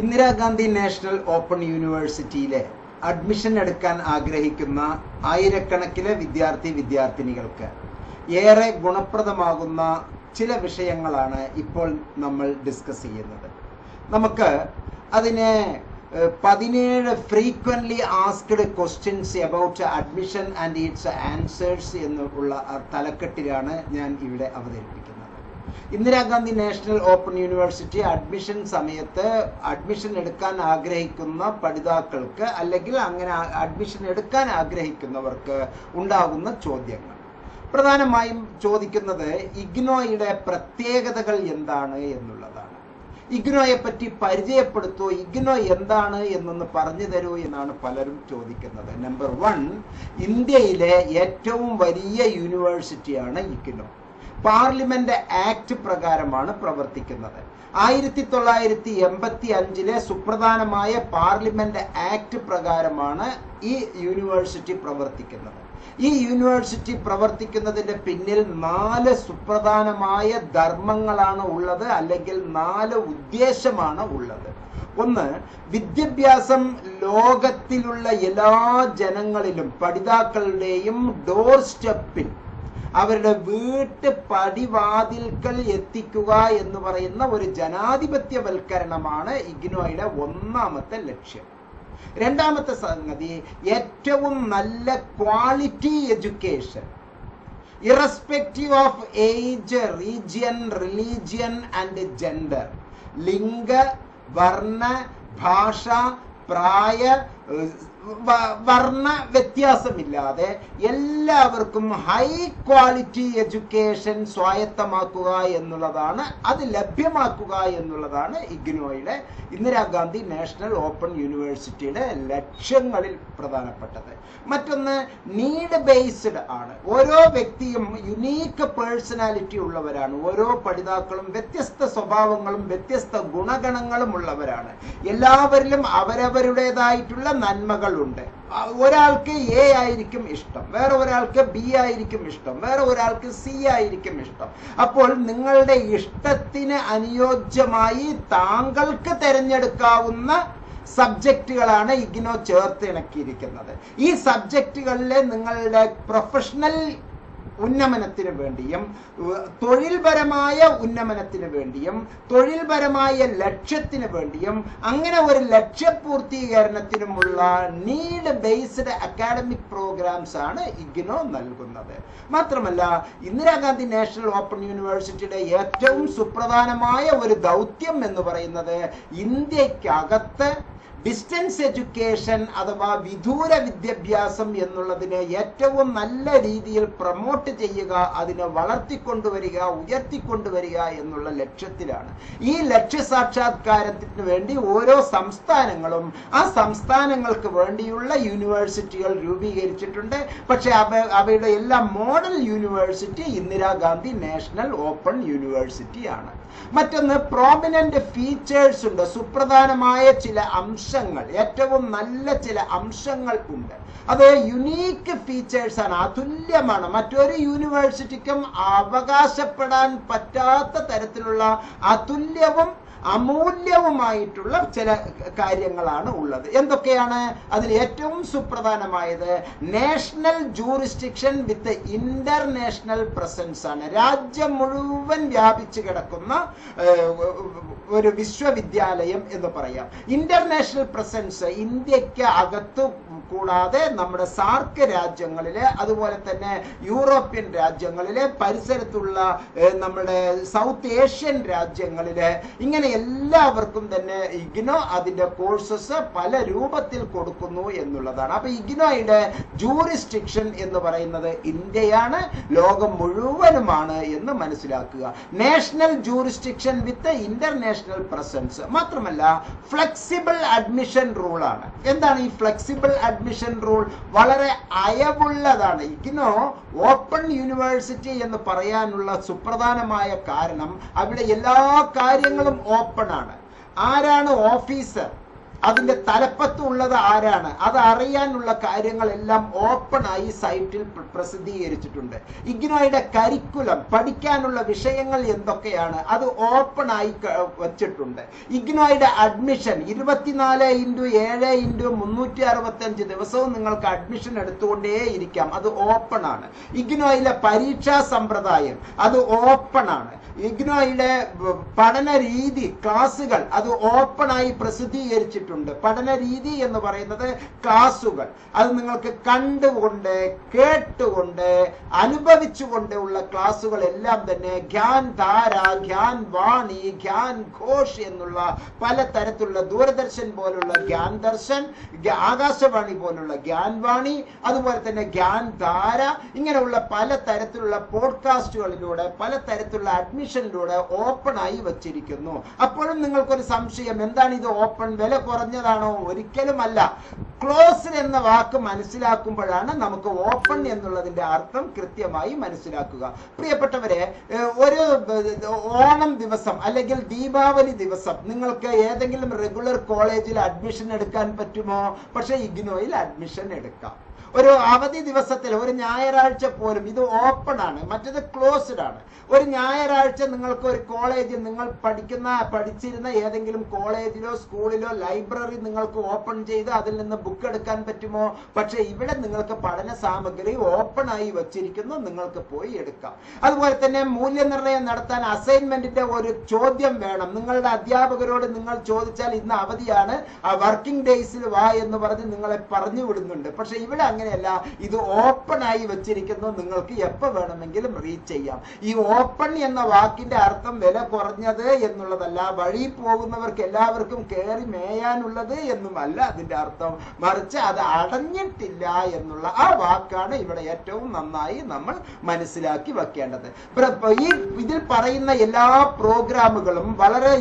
Indira Gandhi national open യൂണിവേഴ്സിറ്റിയിലെ admission എടുക്കാൻ ആഗ്രഹിക്കുന്ന ആയിരക്കണക്കിന് വിദ്യാർത്ഥി വിദ്യാർത്ഥിനികൾക്ക് ഏറെ ഗുണപ്രദമാകുന്ന ചില വിഷയങ്ങളാണ് ഇപ്പോൾ നമ്മൾ ഡിസ്കസ് ചെയ്യുന്നത്. നമുക്ക് അതിനെ പതിനേഴ് frequently asked questions about admission and its answers എന്നുള്ള തലക്കെട്ടിലാണ് ഞാൻ ഇവിടെ അവതരിപ്പിക്കുന്നത്. Indira Gandhi national open university admission സമയത്ത് അഡ്മിഷൻ എടുക്കാൻ ആഗ്രഹിക്കുന്ന പഠിതാക്കൾക്ക് അല്ലെങ്കിൽ അങ്ങനെ അഡ്മിഷൻ എടുക്കാൻ ആഗ്രഹിക്കുന്നവർക്ക് ഉണ്ടാകുന്ന ചോദ്യങ്ങൾ. പ്രധാനമായും ചോദിക്കുന്നത് ഇഗ്നോയുടെ പ്രത്യേകതകൾ എന്താണ് എന്നുള്ളതാണ്. ഇഗ്നോയെ പറ്റി പരിചയപ്പെടുത്തൂ. ഇഗ്നോ എന്താണ് എന്നൊന്ന് പറഞ്ഞു തരൂ എന്നാണ് പലരും ചോദിക്കുന്നത്. നമ്പർ വൺ ഇന്ത്യയിലെ ഏറ്റവും വലിയ യൂണിവേഴ്സിറ്റിയാണ് ഇഗ്നോ. പാർലമെന്റ് ആക്ട് പ്രകാരമാണ് പ്രവർത്തിക്കുന്നത്. ആയിരത്തി തൊള്ളായിരത്തി എൺപത്തി അഞ്ചിലെ സുപ്രധാനമായ പാർലമെന്റ് ആക്ട് പ്രകാരമാണ് ഈ യൂണിവേഴ്സിറ്റി പ്രവർത്തിക്കുന്നത്. ഈ യൂണിവേഴ്സിറ്റി പ്രവർത്തിക്കുന്നതിന്റെ പിന്നിൽ നാല് സുപ്രധാനമായ ധർമ്മങ്ങളാണ് ഉള്ളത് അല്ലെങ്കിൽ നാല് ഉദ്ദേശമാണ് ഉള്ളത്. ഒന്ന് വിദ്യാഭ്യാസം ലോകത്തിലുള്ള എല്ലാ ജനങ്ങളിലും പഠിതാക്കളുടെയും ഡോർ സ്റ്റെപ്പിൽ അവരുടെ വീട്ട് പടിവാതിൽക്കൽ എത്തിക്കുക എന്ന് പറയുന്ന ഒരു ജനാധിപത്യവൽക്കരണമാണ് ഇഗ്നോയുടെ ഒന്നാമത്തെ ലക്ഷ്യം. രണ്ടാമത്തെ സംഗതി ഏറ്റവും നല്ല quality education irrespective of age region religion and gender ലിംഗ വർണ ഭാഷ പ്രായ വർണ വ്യത്യാസമില്ലാതെ എല്ലാവർക്കും ഹൈ ക്വാളിറ്റി എഡ്യൂക്കേഷൻ സ്വായത്തമാക്കുക എന്നുള്ളതാണ് അത് ലഭ്യമാക്കുക എന്നുള്ളതാണ് ഇഗ്നോയുടെ ഇന്ദിരാഗാന്ധി നാഷണൽ ഓപ്പൺ യൂണിവേഴ്സിറ്റിയുടെ ലക്ഷ്യങ്ങളിൽ പ്രധാനപ്പെട്ടത്. മറ്റൊന്ന് നീഡ് ബേസ്ഡ് ആണ്. ഓരോ വ്യക്തിയും യുണീക്ക് പേഴ്സണാലിറ്റി ഉള്ളവരാണ്. ഓരോ പഠിതാക്കളും വ്യത്യസ്ത സ്വഭാവങ്ങളും വ്യത്യസ്ത ഗുണഗണങ്ങളും ഉള്ളവരാണ് എല്ലാവരിലും അവരവരുടേതായിട്ടുള്ള നന്മകളുണ്ട്. ഒരാൾക്ക് എ ആയിരിക്കും ഇഷ്ടം വേറെ ഒരാൾക്ക് ബി ആയിരിക്കും ഇഷ്ടം വേറെ ഒരാൾക്ക് സി ആയിരിക്കും ഇഷ്ടം. അപ്പോൾ നിങ്ങളുടെ ഇഷ്ടത്തിന് അനുയോജ്യമായി താങ്കൾക്ക് തിരഞ്ഞെടുക്കാവുന്ന സബ്ജക്റ്റുകളാണ് ഇഗ്നോ ചേർത്ത് ഇണക്കിയിരിക്കുന്നത്. ഈ സബ്ജക്റ്റുകളിലെ നിങ്ങളുടെ പ്രൊഫഷണൽ ഉന്നമനത്തിന് വേണ്ടിയും തൊഴിൽപരമായ ഉന്നമനത്തിന് വേണ്ടിയും തൊഴിൽപരമായ ലക്ഷ്യത്തിന് വേണ്ടിയും അങ്ങനെ ഒരു ലക്ഷ്യപൂർത്തീകരണത്തിനുമുള്ള നീഡ് ബേസ്ഡ് അക്കാഡമിക് പ്രോഗ്രാംസ് ആണ് ഇഗ്നോ നൽകുന്നത്. മാത്രമല്ല ഇന്ദിരാഗാന്ധി നാഷണൽ ഓപ്പൺ യൂണിവേഴ്സിറ്റിയുടെ ഏറ്റവും സുപ്രധാനമായ ഒരു ദൗത്യം എന്ന് പറയുന്നത് ഇന്ത്യക്കകത്ത് ഡിസ്റ്റൻസ് എഡ്യൂക്കേഷൻ അഥവാ വിദൂര വിദ്യാഭ്യാസം എന്നുള്ളതിനെ ഏറ്റവും നല്ല രീതിയിൽ പ്രൊമോട്ട് ചെയ്യുക അതിനെ വളർത്തിക്കൊണ്ടുവരിക ഉയർത്തിക്കൊണ്ടുവരിക എന്നുള്ള ലക്ഷ്യത്തിലാണ്. ഈ ലക്ഷ്യ സാക്ഷാത്കാരത്തിന് വേണ്ടി ഓരോ സംസ്ഥാനങ്ങളും ആ സംസ്ഥാനങ്ങൾക്ക് വേണ്ടിയുള്ള യൂണിവേഴ്സിറ്റികൾ രൂപീകരിച്ചിട്ടുണ്ട്. പക്ഷേ അവ അവയുടെ എല്ലാ model university Indira Gandhi national open യൂണിവേഴ്സിറ്റിയാണ്. മറ്റൊന്ന് പ്രോമിനന്റ് ഫീച്ചേഴ്സ് ഉണ്ട്. സുപ്രധാനമായ ചില അംശങ്ങൾ. ഏറ്റവും നല്ല ചില അംശങ്ങൾ ഉണ്ട്. അത് യുണീക്ക് ഫീച്ചേഴ്സ് ആണ്. അതുല്യമാണ്. മറ്റൊരു യൂണിവേഴ്സിറ്റിക്കും അവകാശപ്പെടാൻ പറ്റാത്ത തരത്തിലുള്ള അതുല്യവും അമൂല്യവുമായിട്ടുള്ള ചില കാര്യങ്ങളാണ് ഉള്ളത്. എന്തൊക്കെയാണ് അതിൽ ഏറ്റവും സുപ്രധാനമായത്? National jurisdiction with international presence ആണ്. രാജ്യം മുഴുവൻ വ്യാപിച്ചു കിടക്കുന്ന ഒരു വിശ്വവിദ്യാലയം എന്ന് പറയാം. ഇന്റർനാഷണൽ പ്രസൻസ് ഇന്ത്യയ്ക്ക് അകത്ത് കൂടാതെ നമ്മുടെ സാർക്ക് രാജ്യങ്ങളിലെ അതുപോലെ തന്നെ യൂറോപ്യൻ രാജ്യങ്ങളിലെ പരിസരത്തുള്ള നമ്മുടെ സൗത്ത് ഏഷ്യൻ രാജ്യങ്ങളിലെ ഇങ്ങനെ എല്ലാവർക്കും തന്നെ ഇഗ്നോ അതിന്റെ കോഴ്സസ് പല രൂപത്തിൽ കൊടുക്കുന്നു എന്നുള്ളതാണ്. അപ്പൊ ഇഗ്നോയുടെ ജൂറിസ്ഡിക്ഷൻ എന്ന് പറയുന്നത് ഇന്ത്യയാണ് ലോകം മുഴുവനുമാണ് എന്ന് മനസ്സിലാക്കുക. National jurisdiction with international presence മാത്രമല്ല ഫ്ലെക്സിബിൾ അഡ്മിഷൻ റൂൾ ആണ്. എന്താണ് ഈ ഫ്ലെക്സിബിൾ അഡ്മിഷൻ റൂൾ വളരെ അയവുള്ളതാണ്. ഇഗ്നോ ഓപ്പൺ യൂണിവേഴ്സിറ്റി എന്ന് പറയാനുള്ള സുപ്രധാനമായ കാരണം അവിടെ എല്ലാ കാര്യങ്ങളും ഓപ്പൺ ആണ്. ആരാണ് ഓഫീസർ? അതിന്റെ തലപ്പത്തുള്ളത് ആരാണ്? അത് അറിയാനുള്ള കാര്യങ്ങളെല്ലാം ഓപ്പൺ ആയി സൈറ്റിൽ പ്രസിദ്ധീകരിച്ചിട്ടുണ്ട്. ഇഗ്നോയുടെ കരിക്കുലം പഠിക്കാനുള്ള വിഷയങ്ങൾ എന്തൊക്കെയാണ്? അത് ക- വച്ചിട്ടുണ്ട്. ഇഗ്നോയുടെ അഡ്മിഷൻ ഇരുപത്തിനാല് ഇന്റു ഏഴ് ഇന്റു മുന്നൂറ്റി അറുപത്തഞ്ച് ദിവസവും നിങ്ങൾക്ക് അഡ്മിഷൻ എടുത്തുകൊണ്ടേ ഇരിക്കാം അത് ഓപ്പൺ ആണ്. ഇഗ്നോയിലെ പരീക്ഷാ സമ്പ്രദായം അത് ഓപ്പൺ ആണ്. ഇഗ്നോയിലെ പഠന രീതി ക്ലാസ്സുകൾ അത് ഓപ്പൺ ആയി പ്രസിദ്ധീകരിച്ചിട്ടുണ്ട് പഠന രീതി എന്ന് പറയുന്നത് ക്ലാസുകൾ. അത് നിങ്ങൾക്ക് കണ്ടുകൊണ്ട് കേട്ടുകൊണ്ട് അനുഭവിച്ചുകൊണ്ട് ഉള്ള ക്ലാസുകൾ എല്ലാം തന്നെ ഗ്യാൻ ധാര ഗ്യാൻ വാണി ഗ്യാൻ ഘോഷ് എന്നുള്ള പല തരത്തിലുള്ള ദൂരദർശൻ പോലുള്ള ഗ്യാൻ ദർശൻ ആകാശവാണി പോലുള്ള ഗ്യാൻ വാണി അതുപോലെ തന്നെ ഗ്യാൻ ധാര ഇങ്ങനെയുള്ള പല തരത്തിലുള്ള പോഡ്കാസ്റ്റുകളിലൂടെ പല തരത്തിലുള്ള അഡ്മിഷനിലൂടെ ഓപ്പൺ ആയി വച്ചിരിക്കുന്നു. അപ്പോഴും നിങ്ങൾക്കൊരു സംശയം എന്താണ് ഇത് ഓപ്പൺ? വില കുറഞ്ഞതാണോ ഒരിക്കലും അല്ല ക്ലോസ് എന്ന വാക്ക് മനസ്സിലാക്കുമ്പോഴാണ് നമുക്ക് ഓപ്പൺ എന്നുള്ളതിന്റെ അർത്ഥം കൃത്യമായി മനസ്സിലാക്കുക. പ്രിയപ്പെട്ടവരെ ഒരു ഓണം ദിവസം അല്ലെങ്കിൽ ദീപാവലി ദിവസം നിങ്ങൾക്ക് ഏതെങ്കിലും റെഗുലർ കോളേജിൽ അഡ്മിഷൻ എടുക്കാൻ പറ്റുമോ? പക്ഷെ ഇഗ്നോയിൽ അഡ്മിഷൻ എടുക്കാം. ഒരു അവധി ദിവസത്തിൽ ഒരു ഞായറാഴ്ച പോലും ഇത് ഓപ്പൺ ആണ്. മറ്റത് ക്ലോസ്ഡ് ആണ്. ഒരു ഞായറാഴ്ച നിങ്ങൾക്ക് ഒരു കോളേജിൽ നിങ്ങൾ പഠിക്കുന്ന പഠിച്ചിരുന്ന ഏതെങ്കിലും കോളേജിലോ സ്കൂളിലോ ലൈബ്രറി നിങ്ങൾക്ക് ഓപ്പൺ ചെയ്ത് അതിൽ നിന്ന് ബുക്ക് എടുക്കാൻ പറ്റുമോ? പക്ഷെ ഇവിടെ നിങ്ങൾക്ക് പഠന സാമഗ്രി ഓപ്പൺ ആയി വച്ചിരിക്കുന്നു. നിങ്ങൾക്ക് പോയി എടുക്കാം. അതുപോലെ തന്നെ മൂല്യനിർണയം നടത്താൻ അസൈൻമെന്റിന്റെ ഒരു ചോദ്യം വേണം. നിങ്ങളുടെ അധ്യാപകരോട് നിങ്ങൾ ചോദിച്ചാൽ ഇന്ന് അവധിയാണ്. ആ വർക്കിംഗ് ഡേയ്സിൽ വാ എന്ന് പറഞ്ഞ് നിങ്ങളെ പറഞ്ഞു വിടുന്നുണ്ട്. പക്ഷെ ഇവിടെ അങ്ങനെയല്ല ഇത് ഓപ്പൺ ആയി വെച്ചിരിക്കുന്നു. നിങ്ങൾക്ക് എപ്പോ വേണമെങ്കിലും റീച്ച് ചെയ്യാം. ഈ ഓപ്പൺ എന്ന വാക്കിന്റെ അർത്ഥം വില കുറഞ്ഞത് എന്നുള്ളതല്ല. വഴി പോകുന്നവർക്ക് എല്ലാവർക്കും കയറി മേയാനുള്ളത് എന്നുമല്ല അതിന്റെ അർത്ഥം. മറിച്ച് അത് അടഞ്ഞിട്ടില്ല എന്നുള്ള ആ വാക്കാണ് ഇവിടെ ഏറ്റവും നന്നായി നമ്മൾ മനസ്സിലാക്കി വെക്കേണ്ടത്. ഈ ഇതിൽ പറയുന്ന എല്ലാ പ്രോഗ്രാമുകളും വളരെ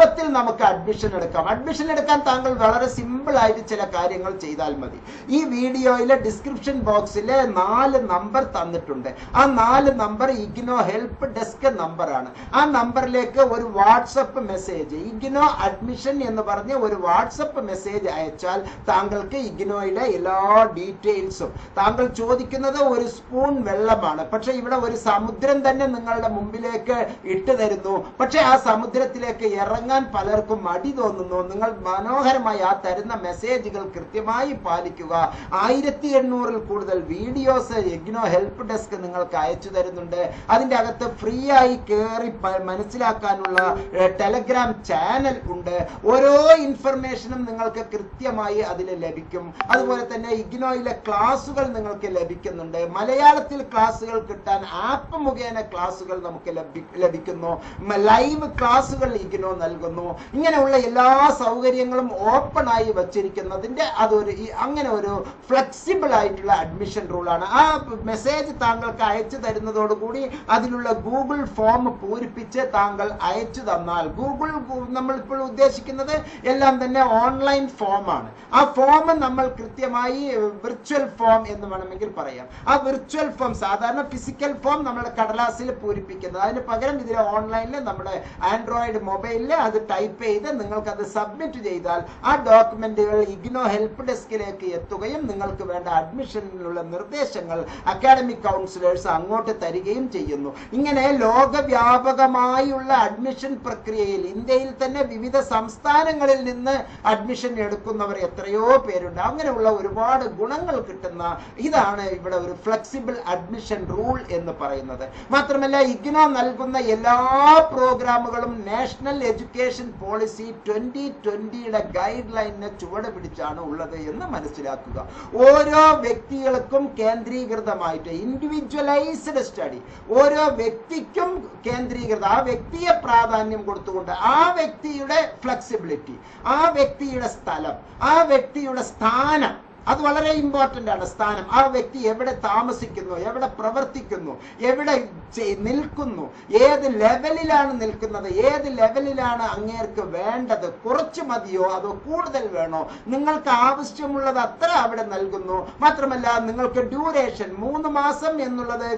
എളുപ്പത്തിൽ നമുക്ക് അഡ്മിഷൻ എടുക്കാം. അഡ്മിഷൻ എടുക്കാൻ താങ്കൾ വളരെ സിമ്പിൾ ആയിട്ട് ചില കാര്യങ്ങൾ ചെയ്താൽ മതി. ഈ വീഡിയോയിലെ ഡിസ്ക്രിപ്ഷൻ ബോക്സിലെ നാല് നമ്പർ തന്നിട്ടുണ്ട്. ആ നാല് നമ്പർ ഇഗ്നോ ഹെൽപ്പ് ഡെസ്ക് നമ്പറാണ് ആ നമ്പറിലേക്ക് ഒരു വാട്സപ്പ് മെസ്സേജ് ഇഗ്നോ അഡ്മിഷൻ എന്ന് പറഞ്ഞ് ഒരു വാട്സപ്പ് മെസ്സേജ് അയച്ചാൽ താങ്കൾക്ക് ഇഗ്നോയുടെ എല്ലാ ഡീറ്റെയിൽസും താങ്കൾ ചോദിക്കുന്നത് ഒരു സ്പൂൺ വെള്ളമാണ്. പക്ഷെ ഇവിടെ ഒരു സമുദ്രം തന്നെ നിങ്ങളുടെ മുമ്പിലേക്ക് ഇട്ടു തരുന്നു. പക്ഷെ ആ സമുദ്രത്തിലേക്ക് ഇറങ്ങാൻ പലർക്കും മടി തോന്നുന്നു. നിങ്ങൾ മനോഹരമായി ആ തരുന്ന മെസ്സേജുകൾ കൃത്യമായി പാലിക്കുക. ആയിരത്തി എണ്ണൂറിൽ കൂടുതൽ വീഡിയോസ് എഗ്നോ ഹെൽപ്പ് ഡെസ്ക് നിങ്ങൾക്ക് അയച്ചു തരുന്നുണ്ട്. അതിന്റെ അകത്ത് ഫ്രീ ആയി കയറി മനസ്സിലാക്കാനുള്ള ടെലഗ്രാം ചാനൽ ഉണ്ട്. ഓരോ ഇൻഫർമേഷനും നിങ്ങൾക്ക് കൃത്യമായി അതിൽ ലഭിക്കും. അതുപോലെ തന്നെ ഇഗ്നോയിലെ ക്ലാസുകൾ നിങ്ങൾക്ക് ലഭിക്കുന്നുണ്ട്. മലയാളത്തിൽ ക്ലാസുകൾ കിട്ടാൻ ആപ്പ് മുഖേന ക്ലാസുകൾ നമുക്ക് ലഭി- ലഭിക്കുന്നു. ലൈവ് ക്ലാസുകൾ ഇഗ്നോ നൽകുന്നു. ഇങ്ങനെയുള്ള എല്ലാ സൗകര്യങ്ങളും ഓപ്പൺ ആയി വച്ചിരിക്കുന്നതിന്റെ അതൊരു അങ്ങനെ ഒരു ഫ്ലെക്സിബിൾ ആയിട്ടുള്ള അഡ്മിഷൻ റൂളാണ് ആ മെസ്സേജ് താങ്കൾക്ക് അയച്ചു തരുന്നതോടുകൂടി അതിനുള്ള ഗൂഗിൾ ഫോം പൂരിപ്പിച്ച് താങ്കൾ അയച്ചു തന്നാൽ ഗൂഗിൾ നമ്മളിപ്പോൾ ഉദ്ദേശിക്കുന്നത് എല്ലാം തന്നെ ഓൺലൈൻ ഫോമാണ് ആ ഫോം നമ്മൾ കൃത്യമായി വിർച്വൽ ഫോം എന്ന് വേണമെങ്കിൽ പറയാം. ആ വിർച്വൽ ഫോം സാധാരണ ഫിസിക്കൽ ഫോം നമ്മുടെ കടലാസിൽ പൂരിപ്പിക്കുന്നത്. അതിന് പകരം ഇതിൽ ഓൺലൈനിൽ നമ്മുടെ ആൻഡ്രോയിഡ് മൊബൈലിൽ അത് ടൈപ്പ് ചെയ്ത് നിങ്ങൾക്ക് അത് സബ്മിറ്റ് ചെയ്താൽ ആ ഡോക്യുമെന്റുകൾ ഇഗ്നോ ഹെൽപ്പ് ഡെസ്കിലേക്ക് എത്തുകയും നിങ്ങൾക്ക് വേണ്ട അഡ്മിഷനിലുള്ള നിർദ്ദേശങ്ങൾ അക്കാഡമിക് കൗൺസിലേഴ്സ് അങ്ങോട്ട് തരികയും ചെയ്യുന്നു. ഇങ്ങനെ ലോകവ്യാപകമായുള്ള അഡ്മിഷൻ പ്രക്രിയയിൽ ഇന്ത്യയിൽ തന്നെ വിവിധ സംസ്ഥാനങ്ങളിൽ നിന്ന് അഡ്മിഷൻ എടുക്കുന്നവർ എത്രയോ പേരുണ്ട്. അങ്ങനെയുള്ള ഒരുപാട് ഗുണങ്ങൾ കിട്ടുന്ന ഇതാണ് ഇവിടെ ഒരു ഫ്ലെക്സിബിൾ അഡ്മിഷൻ റൂൾ എന്ന് പറയുന്നത്. മാത്രമല്ല ഇഗ്നോ നൽകുന്ന എല്ലാ പ്രോഗ്രാമുകളും നാഷണൽ എഡ്യൂക്കേഷൻ പോളിസി ട്വന്റി ട്വന്റിയുടെ ഗൈഡ് ലൈനിനെ ചുവട് പിടിച്ചാണ് ഉള്ളത് എന്ന് മനസ്സിലാക്കുക. ഓരോ വ്യക്തികൾക്കും കേന്ദ്രീകൃതമായിട്ട് ഇൻഡിവിജ്വലൈസ്ഡ് സ്റ്റഡി ഓരോ വ്യക്തിക്കും കേന്ദ്രീകൃത ആ വ്യക്തിയെ പ്രാധാന്യം കൊടുത്തുകൊണ്ട് ആ വ്യക്തിയുടെ ഫ്ലെക്സിബിലിറ്റി ആ വ്യക്തിയുടെ സ്ഥലം ആ വ്യക്തിയുടെ സ്ഥാനം അത് വളരെ ഇമ്പോർട്ടന്റ് ആണ് സ്ഥാനം. ആ വ്യക്തി എവിടെ താമസിക്കുന്നു എവിടെ പ്രവർത്തിക്കുന്നു എവിടെ നിൽക്കുന്നു ഏത് ലെവലിലാണ് നിൽക്കുന്നത് ഏത് ലെവലിലാണ് അങ്ങേർക്ക് വേണ്ടത് കുറച്ച് മതിയോ അതോ കൂടുതൽ വേണോ? നിങ്ങൾക്ക് ആവശ്യമുള്ളത് അത്ര അവിടെ നൽകുന്നു. മാത്രമല്ല നിങ്ങൾക്ക് ഡ്യൂറേഷൻ മൂന്ന് മാസം എന്നുള്ളത്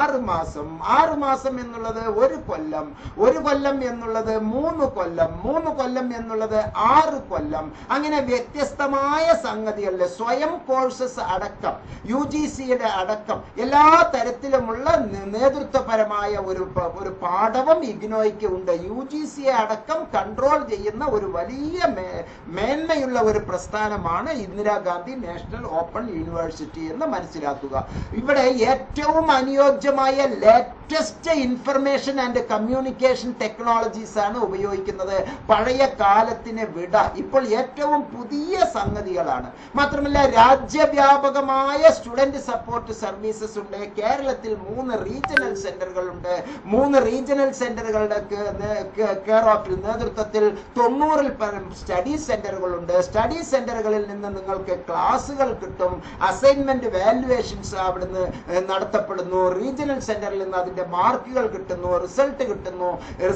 ആറ് മാസം ആറ് മാസം എന്നുള്ളത് ഒരു കൊല്ലം ഒരു കൊല്ലം എന്നുള്ളത് മൂന്ന് കൊല്ലം മൂന്ന് കൊല്ലം എന്നുള്ളത് ആറ് കൊല്ലം. അങ്ങനെ വ്യത്യസ്തമായ സംഗതികളിൽ സ്വയം കോഴ്സസ് അടക്കം യു ജി സിയുടെ അടക്കം എല്ലാ തരത്തിലുമുള്ള നേതൃത്വപരമായ ഒരു ഒരു പാഠവും ഇഗ്നോയ്ക്ക് ഉണ്ട്. യു ജി സിയെ അടക്കം കൺട്രോൾ ചെയ്യുന്ന ഒരു വലിയ മേന്മയുള്ള ഒരു പ്രസ്ഥാനമാണ് ഇന്ദിരാഗാന്ധി നാഷണൽ ഓപ്പൺ യൂണിവേഴ്സിറ്റി എന്ന് മനസ്സിലാക്കുക. ഇവിടെ ഏറ്റവും അനുയോജ്യമായ latest information and communication technologies ആണ് ഉപയോഗിക്കുന്നത്. പഴയ കാലത്തിന് വിട. ഇപ്പോൾ ഏറ്റവും പുതിയ സംഗതികളാണ്. മാത്രമല്ല രാജ്യവ്യാപകമായ സ്റ്റുഡന്റ് സപ്പോർട്ട് സർവീസസ് ഉണ്ട്. കേരളത്തിൽ മൂന്ന് റീജിയണൽ സെന്ററുകൾ ഉണ്ട് മൂന്ന് റീജിയണൽ സെന്ററുകളുടെ കെയർ ഓഫിൽ നേതൃത്വത്തിൽ തൊണ്ണൂറിൽ പരം സ്റ്റഡി സെന്ററുകൾ ഉണ്ട് സ്റ്റഡി സെന്ററുകളിൽ നിന്ന് നിങ്ങൾക്ക് ക്ലാസുകൾ കിട്ടും. അസൈൻമെന്റ് വാല്യുവേഷൻസ് അവിടുന്ന് നടത്തപ്പെടുന്നു. റീജിയണൽ സെന്ററിൽ നിന്ന് അതിന്റെ മാർക്കുകൾ കിട്ടുന്നു. റിസൾട്ട് കിട്ടുന്നു.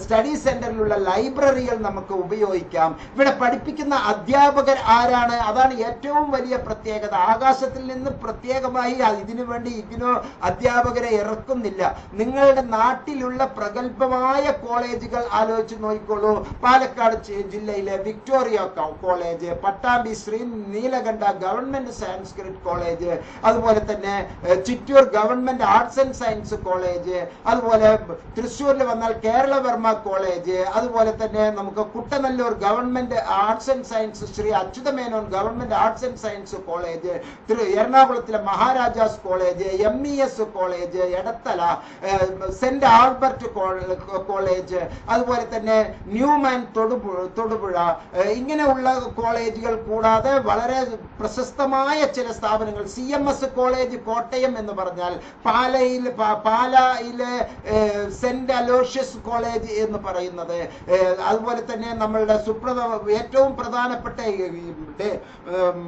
സ്റ്റഡി സെന്ററിലുള്ള ലൈബ്രറികൾ നമുക്ക് ഉപയോഗിക്കാം. ഇവിടെ പഠിപ്പിക്കുന്ന അധ്യാപകർ ആരാണ്? അതാണ് ഏറ്റവും വലിയ പ്രത്യേകത. ആകാശത്തിൽ നിന്ന് പ്രത്യേകമായി ഇതിനു വേണ്ടി ഇഗ്നോ അധ്യാപകരെ ഇറക്കുന്നില്ല. നിങ്ങളുടെ നാട്ടിലുള്ള പ്രഗത്ഭമായ കോളേജുകൾ ആലോചിച്ച് നോക്കിക്കോളൂ. പാലക്കാട് ജില്ലയിലെ Victoria college Pattambi Sri Neelakanta government Sanskrit college അതുപോലെ തന്നെ Chittur government arts and science college അതുപോലെ തൃശ്ശൂരിൽ വന്നാൽ കേരളവർമ്മ കോളേജ് അതുപോലെ തന്നെ നമുക്ക് Kuttanellur government arts and science Sri Achuthamenon government arts and science college എറണാകുളത്തിലെ Maharajas college M E S college Edathala saint Albert college അതുപോലെ തന്നെ ന്യൂമാൻ തൊടുപുഴ തൊടുപുഴ ഇങ്ങനെയുള്ള കോളേജുകൾ കൂടാതെ വളരെ പ്രശസ്തമായ ചില സ്ഥാപനങ്ങൾ. C M S college Kottayam എന്ന് പറഞ്ഞാൽ പാലയിൽ പാലയിലെ സെന്റ് അലോഷ്യസ് കോളേജ് എന്ന് പറയുന്നത്. അതുപോലെ തന്നെ നമ്മളുടെ സുപ്രധ ഏറ്റവും പ്രധാനപ്പെട്ട ഉം,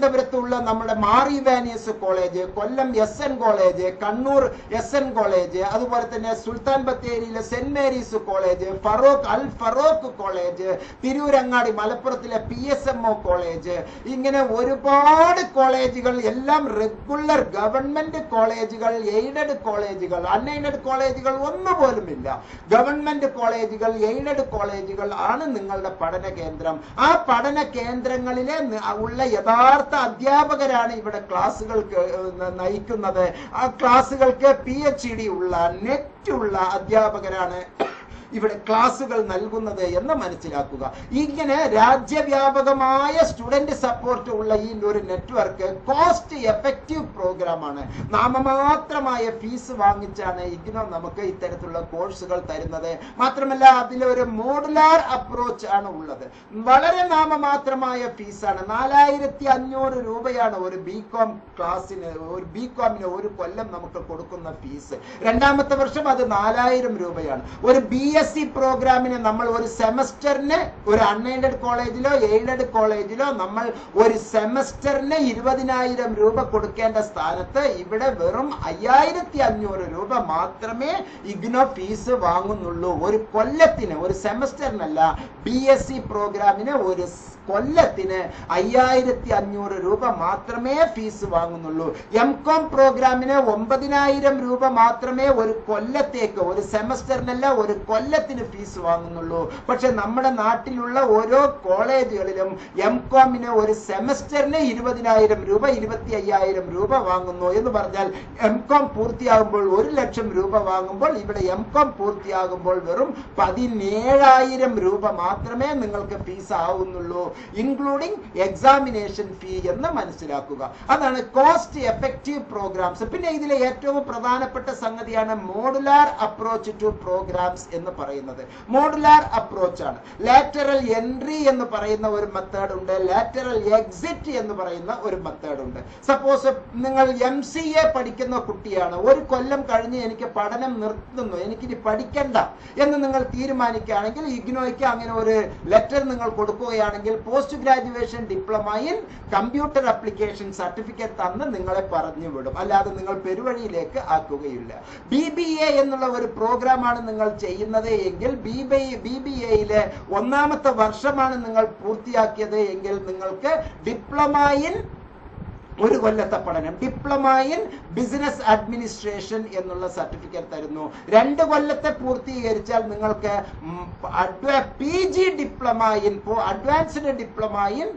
തിരുവനന്തപുരത്തുള്ള നമ്മുടെ Mar Ivanios college Kollam S N college Kannur S N college അതുപോലെ തന്നെ Sultan ബത്തേരിയിലെ saint Mary's college Farook Al Farook college Tirurangadi മലപ്പുറത്തിലെ P S M O college ഇങ്ങനെ ഒരുപാട് കോളേജുകൾ എല്ലാം റെഗുലർ ഗവൺമെന്റ് കോളേജുകൾ എയ്ഡഡ് കോളേജുകൾ അൺഎയ്ഡഡ് കോളേജുകൾ ഒന്നുപോലുമില്ല. ഗവൺമെന്റ് കോളേജുകൾ എയ്ഡഡ് കോളേജുകൾ ആണ് നിങ്ങളുടെ പഠന കേന്ദ്രം ആ പഠന കേന്ദ്രങ്ങളിലെ ഉള്ള യഥാർത്ഥ അധ്യാപകരാണ് ഇവിടെ ക്ലാസ്സുകൾക്ക് നയിക്കുന്നത്. ആ ക്ലാസ്സുകൾക്ക് പി എച്ച് ഡി ഉള്ള നെറ്റ് ഉള്ള അധ്യാപകരാണ് ഇവിടെ ക്ലാസ്സുകൾ നൽകുന്നത് എന്ന് മനസ്സിലാക്കുക. ഇങ്ങനെ രാജ്യവ്യാപകമായ സ്റ്റുഡന്റ് സപ്പോർട്ട് ഉള്ള ഈ ഒരു നെറ്റ്വർക്ക് കോസ്റ്റ് എഫക്റ്റീവ് പ്രോഗ്രാമാണ് നാമമാത്രമായ ഫീസ് വാങ്ങിച്ചാണ് ഇഗ്നോ നമുക്ക് ഇത്തരത്തിലുള്ള കോഴ്സുകൾ തരുന്നത്. മാത്രമല്ല അതിലൊരു മോഡുലാർ അപ്രോച്ച് ആണ് ഉള്ളത്. വളരെ നാമമാത്രമായ ഫീസാണ് നാലായിരത്തി അഞ്ഞൂറ് രൂപയാണ് ഒരു ബി കോം ക്ലാസ്സിന് ഒരു ബി കോമിന് ഒരു കൊല്ലം നമുക്ക് കൊടുക്കുന്ന ഫീസ് രണ്ടാമത്തെ വർഷം അത് നാലായിരം രൂപയാണ്. ഒരു ബി എസ് സി പ്രോഗ്രാമിന് നമ്മൾ ഒരു സെമസ്റ്ററിന് ഒരു അൺഎയ്ഡഡ് കോളേജിലോ എയ്ഡഡ് കോളേജിലോ നമ്മൾ ഒരു സെമസ്റ്ററിന് ഇരുപതിനായിരം രൂപ കൊടുക്കേണ്ട സ്ഥാനത്ത് ഇവിടെ വെറും അയ്യായിരത്തി അഞ്ഞൂറ് രൂപ മാത്രമേ ഇഗ്നോ ഫീസ് വാങ്ങുന്നുള്ളൂ. ഒരു കൊല്ലത്തിന് ഒരു സെമസ്റ്ററിനല്ല ബി എസ് സി പ്രോഗ്രാമിന് ഒരു കൊല്ലത്തിന് അയ്യായിരത്തി അഞ്ഞൂറ് രൂപ മാത്രമേ ഫീസ് വാങ്ങുന്നുള്ളൂ. എം കോം പ്രോഗ്രാമിന് ഒമ്പതിനായിരം രൂപ മാത്രമേ ഒരു കൊല്ലത്തേക്ക് ഒരു സെമസ്റ്ററിനല്ല ഒരു കൊല്ലത്തിന് ഫീസ് വാങ്ങുന്നുള്ളൂ. പക്ഷെ നമ്മുടെ നാട്ടിലുള്ള ഓരോ കോളേജുകളിലും എം കോമിന് ഒരു സെമസ്റ്ററിന് ഇരുപതിനായിരം രൂപ ഇരുപത്തി അയ്യായിരം രൂപ വാങ്ങുന്നു എന്ന് പറഞ്ഞാൽ എം കോം പൂർത്തിയാകുമ്പോൾ ഒരു ലക്ഷം രൂപ വാങ്ങുമ്പോൾ ഇവിടെ എം കോം പൂർത്തിയാകുമ്പോൾ വെറും പതിനേഴായിരം രൂപ മാത്രമേ നിങ്ങൾക്ക് ഫീസ് ആവുന്നുള്ളൂ ഇൻക്ലൂഡിംഗ് എക്സാമിനേഷൻ ഫീ എന്ന് മനസ്സിലാക്കുക. അതാണ് കോസ്റ്റ് എഫക്റ്റീവ് പ്രോഗ്രാംസ് പിന്നെ ഇതിലെ ഏറ്റവും പ്രധാനപ്പെട്ട സംഗതിയാണ് മോഡുലാർ അപ്രോച്ച് ടു പ്രോഗ്രാംസ് എന്ന് പറയുന്നത്. മോഡുലാർ അപ്രോച്ച് ആണ്. ലാറ്ററൽ എൻട്രി എന്ന് പറയുന്ന ഒരു മെത്തേഡ് ഉണ്ട്. ലാറ്ററൽ എക്സിറ്റ് എന്ന് പറയുന്ന ഒരു മെത്തേഡ് ഉണ്ട്. സപ്പോസ് നിങ്ങൾ എം സി എ പഠിക്കുന്ന കുട്ടിയാണ്. ഒരു കൊല്ലം കഴിഞ്ഞ് എനിക്ക് പഠനം നിർത്തുന്നു. എനിക്കിനി പഠിക്കണ്ട എന്ന് നിങ്ങൾ തീരുമാനിക്കുകയാണെങ്കിൽ ഇഗ്നോയ്ക്ക് അങ്ങനെ ഒരു ലെറ്റർ നിങ്ങൾ കൊടുക്കുകയാണെങ്കിൽ post graduation diploma in computer application certificate തന്ന് നിങ്ങളെ പറഞ്ഞു വിടും. അല്ലാതെ നിങ്ങൾ പെരുവഴിയിലേക്ക് ആക്കുകയില്ല. ബി ബി എ എന്നുള്ള ഒരു പ്രോഗ്രാമാണ് നിങ്ങൾ ചെയ്യുന്നത് എങ്കിൽ ബി ബി ബി ബി എയിലെ ഒന്നാമത്തെ വർഷമാണ് നിങ്ങൾ പൂർത്തിയാക്കിയത് എങ്കിൽ നിങ്ങൾക്ക് ഡിപ്ലോമ ഇൻ ഒരു കൊല്ലത്തെ പഠനം. ഡിപ്ലോമ ഇൻ ബിസിനസ് അഡ്മിനിസ്ട്രേഷൻ എന്നുള്ള സർട്ടിഫിക്കറ്റ് തരുന്നു. രണ്ട് കൊല്ലത്തെ പൂർത്തീകരിച്ചാൽ നിങ്ങൾക്ക് P G diploma in advanced diploma in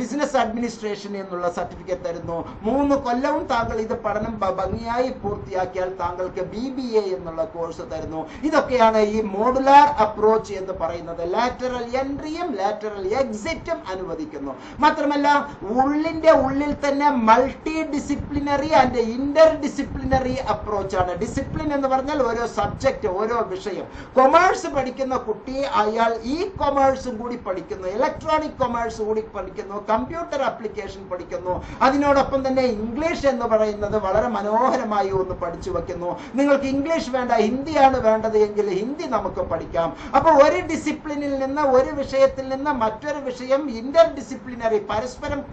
business administration എന്നുള്ള സർട്ടിഫിക്കറ്റ് തരുന്നു. മൂന്ന് കൊല്ലവും താങ്കൾ ഇത് പഠനം ഭംഗിയായി പൂർത്തിയാക്കിയാൽ താങ്കൾക്ക് ബി ബി എ എന്നുള്ള കോഴ്സ് തരുന്നു. ഇതൊക്കെയാണ് ഈ മോഡുലാർ അപ്രോച്ച് എന്ന് പറയുന്നത്. ലാറ്ററൽ എൻട്രിയും ലാറ്ററൽ എക്സിറ്റും അനുവദിക്കുന്നു. മാത്രമല്ല ഉള്ളിന്റെ ഉള്ളിൽ തന്നെ multi disciplinary and inter disciplinary അപ്രോച്ചാണ് discipline എന്ന് പറഞ്ഞാൽ ഓരോ സബ്ജക്റ്റ് ഓരോ വിഷയം. കൊമേഴ്സ് പഠിക്കുന്ന കുട്ടി അയാൾ ഈ കൊമേഴ്സും കൂടി പഠിക്കുന്നു. ഇലക്ട്രോണിക് കൊമേഴ്സ് കൂടി പഠിക്കുന്നു. കമ്പ്യൂട്ടർ ആപ്ലിക്കേഷൻ പഠിക്കുന്നു. അതിനോടൊപ്പം തന്നെ ഇംഗ്ലീഷ് എന്ന് പറയുന്നത് വളരെ മനോഹരമായി ഒന്ന് പഠിച്ചു വെക്കുന്നു. നിങ്ങൾക്ക് ഇംഗ്ലീഷ് വേണ്ട ഹിന്ദിയാണ് വേണ്ടത് എങ്കിൽ ഹിന്ദി നമുക്ക് പഠിക്കാം. അപ്പോൾ ഒരു ഡിസിപ്ലിനിൽ നിന്ന് ഒരു വിഷയത്തിൽ നിന്ന് മറ്റൊരു വിഷയം ഇന്റർ ഡിസിപ്ലിനറി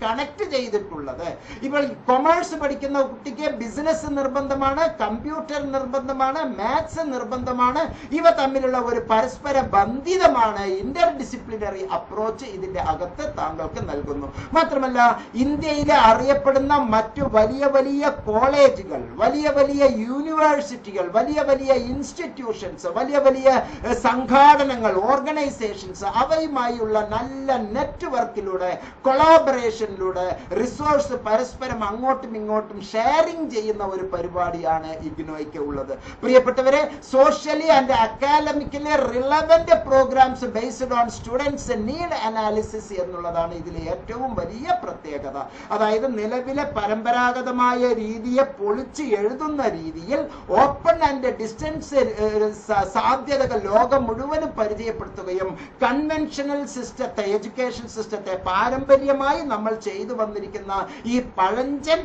കണക്ട് ചെയ്തിട്ടുള്ളത്. ഇപ്പോൾ കൊമേഴ്സ് പഠിക്കുന്ന കുട്ടിക്ക് ബിസിനസ് നിർബന്ധമാണ് കമ്പ്യൂട്ടർ നിർബന്ധമാണ് മാത്സ് നിർബന്ധമാണ്. ഇവ തമ്മിലുള്ള ഒരു പരസ്പര ബന്ധിതമാണ് ഇന്റർ ഡിസിപ്ലിനറി അപ്രോച്ച് ഇതിന്റെ അകത്ത് താങ്കൾക്ക് നൽകുന്നു. മാത്രമല്ല ഇന്ത്യയിലെ അറിയപ്പെടുന്ന മറ്റു വലിയ വലിയ കോളേജുകൾ വലിയ വലിയ യൂണിവേഴ്സിറ്റികൾ വലിയ വലിയ ഇൻസ്റ്റിറ്റ്യൂഷൻസ് വലിയ വലിയ സംഘാടനങ്ങൾ ഓർഗനൈസേഷൻസ് അവയുമായുള്ള നല്ല നെറ്റ്വർക്കിലൂടെ കൊളാബറേഷനിലൂടെ റിസോഴ്സ് പരസ്പരം അങ്ങോട്ടും ഇങ്ങോട്ടും ഷെയറിംഗ് ചെയ്യുന്ന ഒരു പരിപാടിയാണ് ഇഗ്നോയ്ക്ക് ഉള്ളത്. പ്രിയപ്പെട്ടവരെ socially and academically relevant programs based on students need analysis എന്നുള്ളതാണ് ഇതിലെ ഏറ്റവും വലിയ പ്രത്യേകത. അതായത് നിലവിലെ പരമ്പരാഗതമായ രീതിയെ പൊളിച്ച് എഴുതുന്ന രീതിയിൽ ഓപ്പൺ ആൻഡ് ഡിസ്റ്റൻസ് സാധ്യതകൾ ലോകം മുഴുവനും പരിചയപ്പെടുത്തുകയും കൺവെൻഷണൽ സിസ്റ്റത്തെ എഡ്യൂക്കേഷൻ സിസ്റ്റത്തെ പാരമ്പര്യമായി നമ്മൾ ചെയ്തു വന്നിരിക്കുന്ന ഈ പഴഞ്ചൻ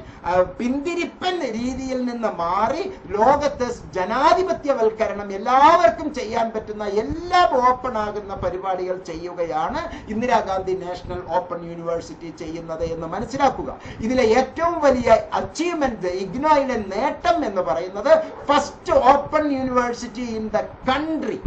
പിന്തിരിപ്പൻ രീതിയിൽ നിന്ന് മാറി ലോകത്ത് ജനാധിപത്യവൽക്കരണം എല്ലാവർക്കും ചെയ്യാൻ പറ്റുന്ന എല്ലാം ഓപ്പൺ ആകുന്ന പരിപാടികൾ ചെയ്യുകയാണ് ഇന്ദിരാഗാന്ധി നാഷണൽ ഓപ്പൺ യൂണിവേഴ്സിറ്റി ചെയ്യുന്നത് എന്ന് മനസ്സിലാക്കുക. ഇതിലെ ഏറ്റവും വലിയ അച്ചീവ്മെന്റ് ഇഗ്നോയുടെ നേട്ടം എന്ന് പറയുന്നത് first open university in the country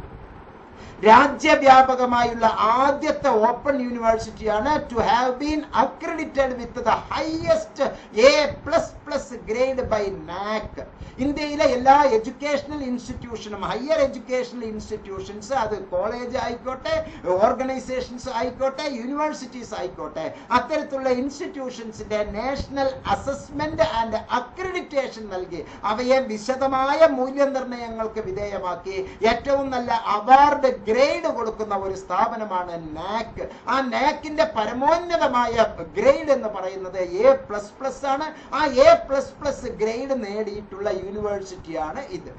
രാജ്യവ്യാപകമായുള്ള ആദ്യത്തെ open യൂണിവേഴ്സിറ്റിയാണ് to have been accredited with the highest A plus plus grade by NAAC ഇന്ത്യയിലെ എല്ലാ എഡ്യൂക്കേഷണൽ ഇൻസ്റ്റിറ്റ്യൂഷനും ഹയർ എഡ്യൂക്കേഷണൽ ഇൻസ്റ്റിറ്റ്യൂഷൻസ് അത് കോളേജ് ആയിക്കോട്ടെ ഓർഗനൈസേഷൻസ് ആയിക്കോട്ടെ യൂണിവേഴ്സിറ്റീസ് ആയിക്കോട്ടെ അത്തരത്തിലുള്ള ഇൻസ്റ്റിറ്റ്യൂഷൻസിന്റെ നാഷണൽ അസസ്മെന്റ് ആൻഡ് അക്രഡിറ്റേഷൻ നൽകി അവയെ വിശദമായ മൂല്യനിർണയങ്ങൾക്ക് വിധേയമാക്കി. ഏറ്റവും നല്ല അവാർഡ് ഗ്രേഡ് കൊടുക്കുന്ന ഒരു സ്ഥാപനമാണ് നാക്ക്. ആ നാക്കിന്റെ പരമോന്നതമായ ഗ്രേഡ് എന്ന് പറയുന്നത് എ പ്ലസ് പ്ലസ് ആണ്. ആ എ പ്ലസ് പ്ലസ് ഗ്രേഡ് നേടിയിട്ടുള്ള യൂണിവേഴ്സിറ്റിയാണ് ഇത്.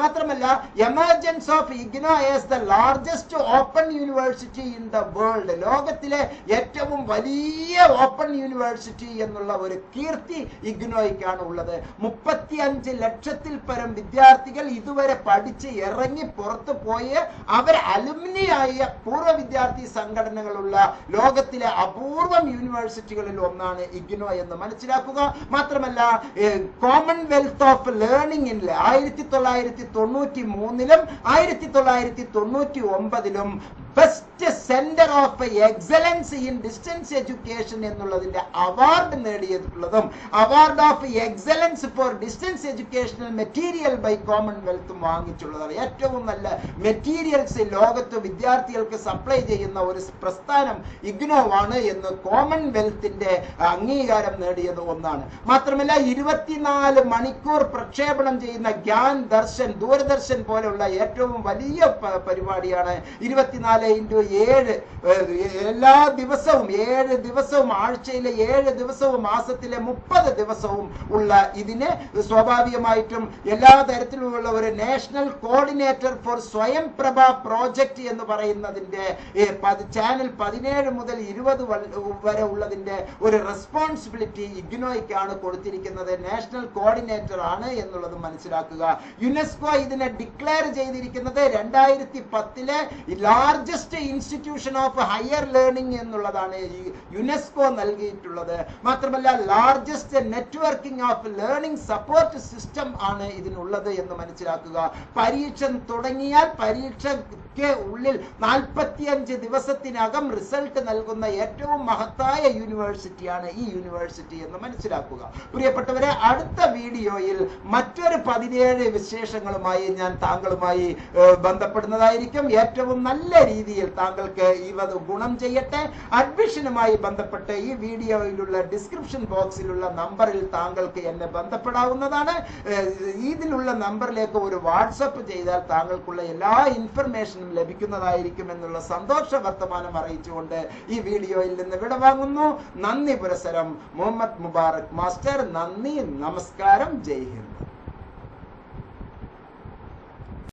മാത്രമല്ല emergence of IGNOU as the largest open university in the world ലോകത്തിലെ ഏറ്റവും വലിയ ഓപ്പൺ യൂണിവേഴ്സിറ്റി എന്നുള്ള ഒരു കീർത്തി ഇഗ്നോയ്ക്കാണ് ഉള്ളത്. മുപ്പത്തി അഞ്ച് ലക്ഷത്തിൽ പരം വിദ്യാർത്ഥികൾ ഇതുവരെ പഠിച്ച് ഇറങ്ങി പുറത്തു പോയി അവർ അലുമിനി ആയ പൂർവ വിദ്യാർത്ഥി സംഘടനകളുള്ള ലോകത്തിലെ അപൂർവം യൂണിവേഴ്സിറ്റികളിൽ ഒന്നാണ് ഇഗ്നോ എന്ന് മനസ്സിലാക്കുക. മാത്രമല്ല കോമൺവെൽത്ത് ഓഫ് ലേണിംഗിൽ ആയിരത്തി തൊള്ളായിരത്തി തൊണ്ണൂറ്റി മൂന്നിലും ആയിരത്തി തൊള്ളായിരത്തി തൊണ്ണൂറ്റി ഒമ്പതിലും best centre of excellence in distance education എന്നുള്ളതിന്റെ award നേടിയിട്ടുള്ളതും award of excellence for distance educational material by കോമൺവെൽത്തും വാങ്ങിച്ചുള്ളതാണ്. ഏറ്റവും നല്ല മെറ്റീരിയൽസ് ലോകത്ത് വിദ്യാർത്ഥികൾക്ക് സപ്ലൈ ചെയ്യുന്ന ഒരു പ്രസ്ഥാനം ഇഗ്നോവാണ് എന്ന് കോമൺവെൽത്തിന്റെ അംഗീകാരം നേടിയത് ഒന്നാണ്. മാത്രമല്ല ഇരുപത്തിനാല് മണിക്കൂർ പ്രക്ഷേപണം ചെയ്യുന്ന ഗ്യാൻ ദർശൻ ദൂരദർശൻ പോലെയുള്ള ഏറ്റവും വലിയ പരിപാടിയാണ് ഇരുപത്തിനാല് നാല് ഇന്റു ഏഴ് എല്ലാ ദിവസവും ഏഴ് ദിവസവും ആഴ്ചയിലെ ഏഴ് ദിവസവും മാസത്തിലെ മുപ്പത് ദിവസവും ഉള്ള ഇതിന് സ്വാഭാവികമായിട്ടും എല്ലാ തരത്തിലുമുള്ള ഒരു നാഷണൽ കോർഡിനേറ്റർ ഫോർ സ്വയം പ്രഭ പ്രോജക്റ്റ് എന്ന് പറയുന്നതിന്റെ ചാനൽ പതിനേഴ് മുതൽ ഇരുപത് വരെ ഉള്ളതിന്റെ ഒരു റെസ്പോൺസിബിലിറ്റി ഇഗ്നോയ്ക്കാണ് കൊടുത്തിരിക്കുന്നത്. നാഷണൽ കോർഡിനേറ്റർ ആണ് എന്നുള്ളത് മനസ്സിലാക്കുക. യുനെസ്കോ ഇതിനെ ഡിക്ലെയർ ചെയ്തിരിക്കുന്നത് രണ്ടായിരത്തി പത്തിലെ largest institution of higher learning എന്നുള്ളതാണ് ഈ യുനെസ്കോ നൽകിയിട്ടുള്ളത്. മാത്രമല്ല largest networking of learning support system ആണ് ഇതിനുള്ളത് എന്ന് മനസ്സിലാക്കുക. പരീക്ഷ തുടങ്ങിയാൽ പരീക്ഷയ്ക്ക് ഉള്ളിൽ നാൽപ്പത്തിയഞ്ച് ദിവസത്തിനകം റിസൾട്ട് നൽകുന്ന ഏറ്റവും മഹത്തായ യൂണിവേഴ്സിറ്റിയാണ് ഈ യൂണിവേഴ്സിറ്റി എന്ന് മനസ്സിലാക്കുക. പ്രിയപ്പെട്ടവരെ അടുത്ത വീഡിയോയിൽ മറ്റൊരു പതിനേഴ് വിശേഷങ്ങളുമായി ഞാൻ താങ്കളുമായി ബന്ധപ്പെടുന്നതായിരിക്കും. ഏറ്റവും നല്ല രീതിയിൽ താങ്കൾക്ക് ഇവ ഗുണം ചെയ്യട്ടെ. അഡ്മിഷനുമായി ബന്ധപ്പെട്ട് ഈ വീഡിയോയിലുള്ള ഡിസ്ക്രിപ്ഷൻ ബോക്സിലുള്ള നമ്പറിൽ താങ്കൾക്ക് എന്നെ ബന്ധപ്പെടാവുന്നതാണ്. ഇതിലുള്ള നമ്പറിലേക്ക് ഒരു വാട്സപ്പ് ചെയ്താൽ താങ്കൾക്കുള്ള എല്ലാ ഇൻഫർമേഷനും ലഭിക്കുന്നതായിരിക്കും എന്നുള്ള സന്തോഷ വർത്തമാനം അറിയിച്ചുകൊണ്ട് ഈ വീഡിയോയിൽ നിന്ന് വിടവാങ്ങുന്നു. നന്ദി പുരസരം. മുഹമ്മദ് മുബാറക്. മാസ്റ്റർ നന്ദി. നമസ്കാരം. ജയ് ഹിന്ദ്.